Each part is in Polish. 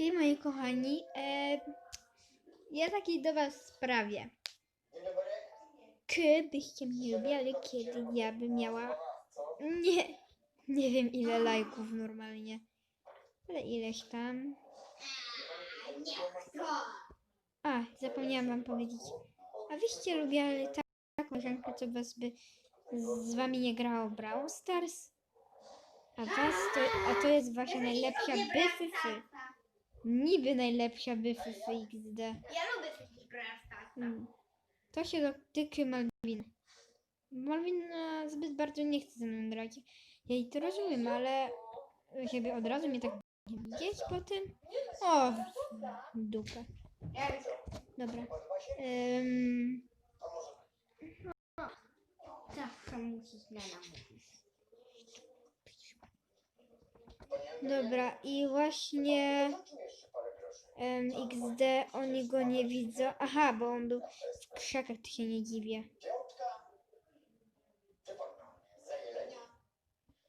Cześć moi kochani. E, ja takiej do was sprawie. Czy byście mnie lubiali, kiedy ja bym miała... Nie, nie wiem ile lajków normalnie. Ale ileś tam. A, zapomniałam wam powiedzieć. A wyście lubiali tak- taką koleżankę, co was by z wami nie grało Brawl Stars? A was to, a to jest wasza najlepsza byfyfy. Niby najlepsza byfyfy XD. Ja lubię takich Brawl Mm. To się dotyczy Malwiny. Malwina zbyt bardzo nie chce ze mną grać. Ja jej to rozumiem, ale żeby od razu mnie tak widzieć potem. O, w dupę. Dobra. Ym, Tak, musisz na namówić. Dobra, i właśnie em, XD oni go nie widzą. Aha, bo on był w krzakach, to się nie dziwię.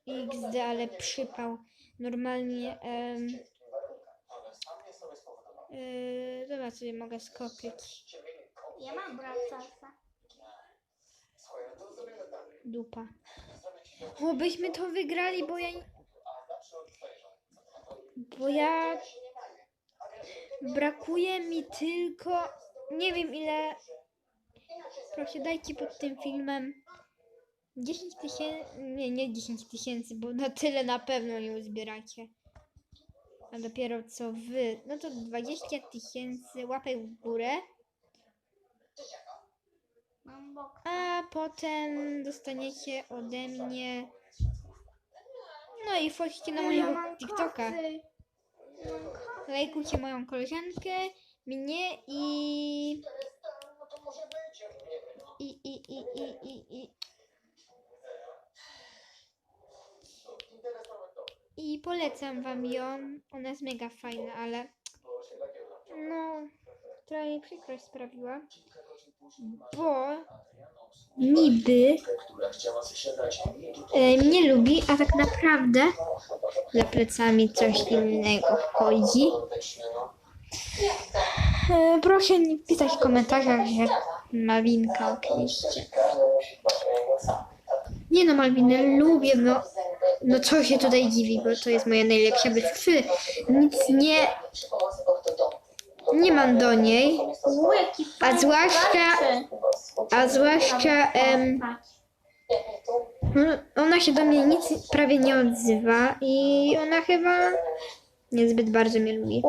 XD, ale przypał. Normalnie. Um, yy, dobra, sobie mogę skopić. Ja mam Brawl Starsa. Dupa. O, byśmy to wygrali, bo ja. Bo ja. Brakuje mi tylko. Nie wiem ile. Proszę, dajcie pod tym filmem 10 tysięcy. Nie, nie 10 tysięcy, bo na tyle na pewno nie uzbieracie. A dopiero co wy. No to 20 tysięcy łapek w górę. A potem dostaniecie ode mnie. No i wchodźcie na mojego TikToka. Lajkujcie moją koleżankę, mnie i. I, i, i, i, i, i. I polecam wam ją. Ona jest mega fajna, ale. No. Trochę mi przykrość sprawiła. Bo. Niby e, mnie lubi, a tak naprawdę za plecami coś innego chodzi. E, proszę nie pisać w komentarzach, że Malwinka oczywiście. Nie no, Malwinę lubię, no, no co się tutaj dziwi, bo to jest moja najlepsza bytwy. Nic nie, nie mam do niej, a zwłaszcza. A zwłaszcza em. No, Ona się do mnie nic prawie nie odzywa i ona chyba niezbyt bardzo mnie lubi.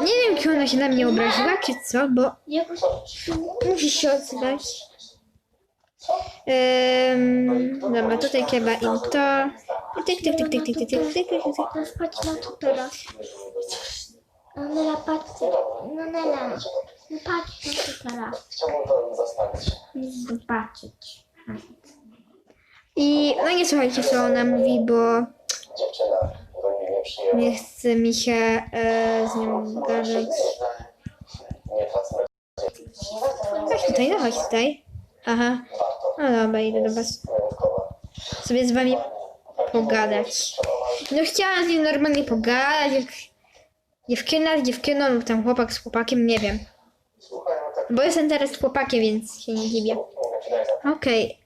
Nie wiem, czy ona się na mnie obraziła, czy co, bo musi się odzywać. Um, dobra, tutaj chyba im to. Tyk, tyk, tyk, tyk, tyk, tyk, tyk, tyk, tyk, tyk. Patrz na to teraz. No Nela, patrz. No na to teraz. Chciałbym to zostawić. Zobaczyć. I no nie słuchajcie, co ona mówi, bo Dziewczyna do mnie nie przyjęła. nie chce mi się e, z nią gadać. Nie tracę Chodź tutaj, no chodź tutaj. Aha, no dobra, idę do was wyjątkowa. sobie z wami pogadać. No chciałam z nim normalnie pogadać, jak dziewczyna z dziewczyną lub tam chłopak z chłopakiem, nie wiem. Słuchaj, no tak Bo jestem teraz chłopakiem, więc się nie dziwię. ci Okej.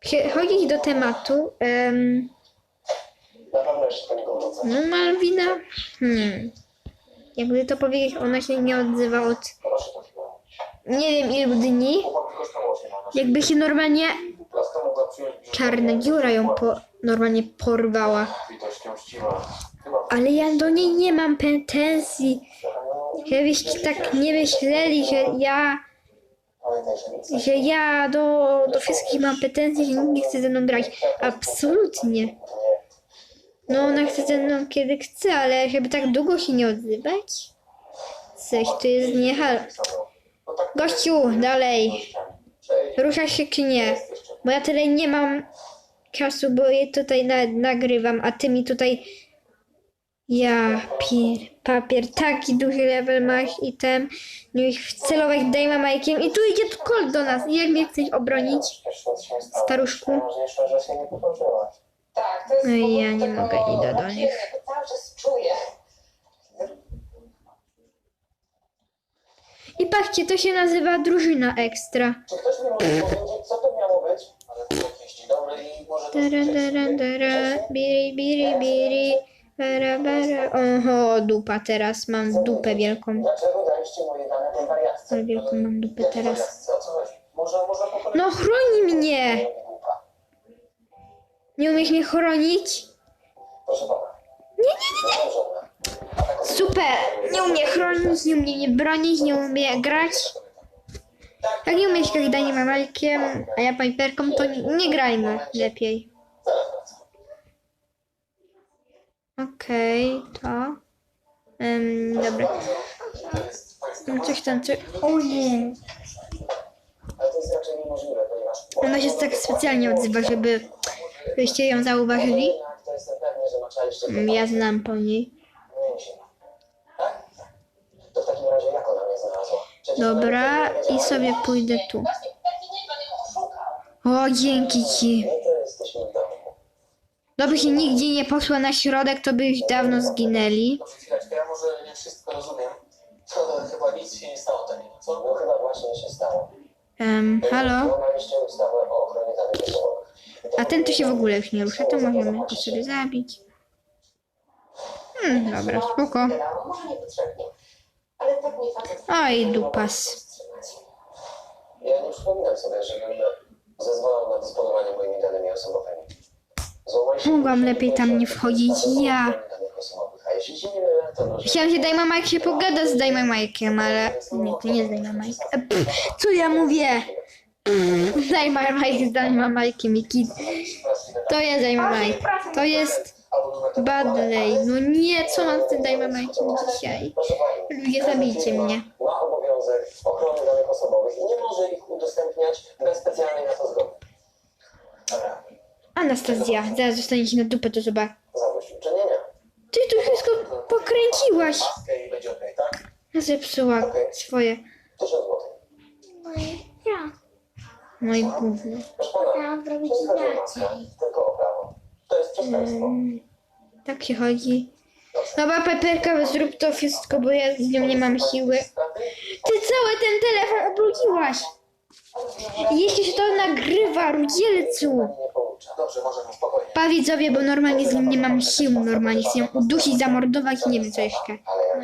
Przechodzić do tematu. Na pewno jeszcze do niego wrócę. no Malwina, hmm. Jakby to powiedzieć, ona się nie odzywa od Proszę to chwilę. nie wiem ilu dni. Chłopak promocji ma. Jakby się normalnie Laska mogła przyjąć biżuterię czarna dziura ją po, normalnie porwała. Litością chciwa. Chyba Ale ja do niej nie mam pretensji. Żebyście tak nie myśleli, że ja, że ja do, do wszystkich mam pretensje, że nikt nie chce ze mną grać. Absolutnie. No ona chce ze mną kiedy chce, ale żeby tak długo się nie odzywać? Coś tu jest nie Gościu, dalej. Ruszasz się czy nie? Bo ja tyle nie mam czasu, bo je tutaj na, nagrywam, a ty mi tutaj... Ja pier papier, taki duży level masz i ten, no niech celować dejma majkiem i tu idzie kolt do nas i jak mnie chcesz obronić, staruszku? No i ja nie mogę, idę do nich. I patrzcie, to się nazywa drużyna ekstra. Ktoś mi powiedzieć, co to miało być? Ale to dobry i może... Biri, biri, biri bara, bara. Oho, dupa teraz, mam dupę wielką. Dlaczego daliście moje dane tej wariatce? Ale wielką mam dupę Jakiej teraz. wariatce? O co chodzi? Może, może po kolei? No chroni mnie! Głupa. Nie umiesz mnie chronić? Proszę pana. Nie, nie, nie, nie. Super! Nie umie chronić, nie umie nie bronić, nie umie grać. Jak nie umiesz grać Daniel Malkiem, a ja Piperką, to nie, nie grajmy lepiej. Okej, to. Um, dobra. No coś tam, coś... O nie! Ale to jest raczej niemożliwe, ponieważ... Ona się tak specjalnie odzywa, żeby byście ją zauważyli. Mm, Ja znam po niej. Dobra, i sobie pójdę tu. O, dzięki ci. My to jesteśmy w domu. Dobrze, że nigdzie nie poszła na środek, to by już dawno zginęli. Ja może nie wszystko rozumiem. To chyba nic się nie stało takiego, co? No chyba właśnie się stało. Um, halo? A ten to się w ogóle już nie rusza, to możemy go sobie zabić. Hmm, dobra, spoko. Tak. Oj, dupas. Ja nie przypominam sobie, żebym zezwalał na dysponowanie moimi danymi osobowymi. Mogłam lepiej tam nie wchodzić, ja. jeśli się nie Dajma Mike się pogada z Dajma Mike'iem, ale nie, to nie jest Dajma Mike. Pff, Co ja mówię? Pff, Dajma Mike z Dajma Mike'iem i Kid. To jest Dajma Mike. To jest Badley. No nie, co mam z tym Dajma Mike'iem dzisiaj? Ludzie, zabijcie mnie. Ma obowiązek ochrony danych osobowych i nie może ich udostępniać bez specjalnej na to zgody. Anastazja, zaraz dostaniecie na dupę, to zobacz. zadośćuczynienia. Ty tu wszystko pokręciłaś. Maskę tak? Zepsuła swoje. Tysiąc złotych. No i ja. No gówno. Jeśli chodzi o maskę, inaczej. tylko Tak się chodzi. Dobra, Peperka, zrób to wszystko, bo ja z nią nie mam siły. Ty cały ten telefon obrudziłaś. I jeszcze się to nagrywa, rudzielcu. Pa widzowie, bo normalnie z nim nie mam sił, normalnie chcę ją udusić, zamordować i nie wiem co jeszcze.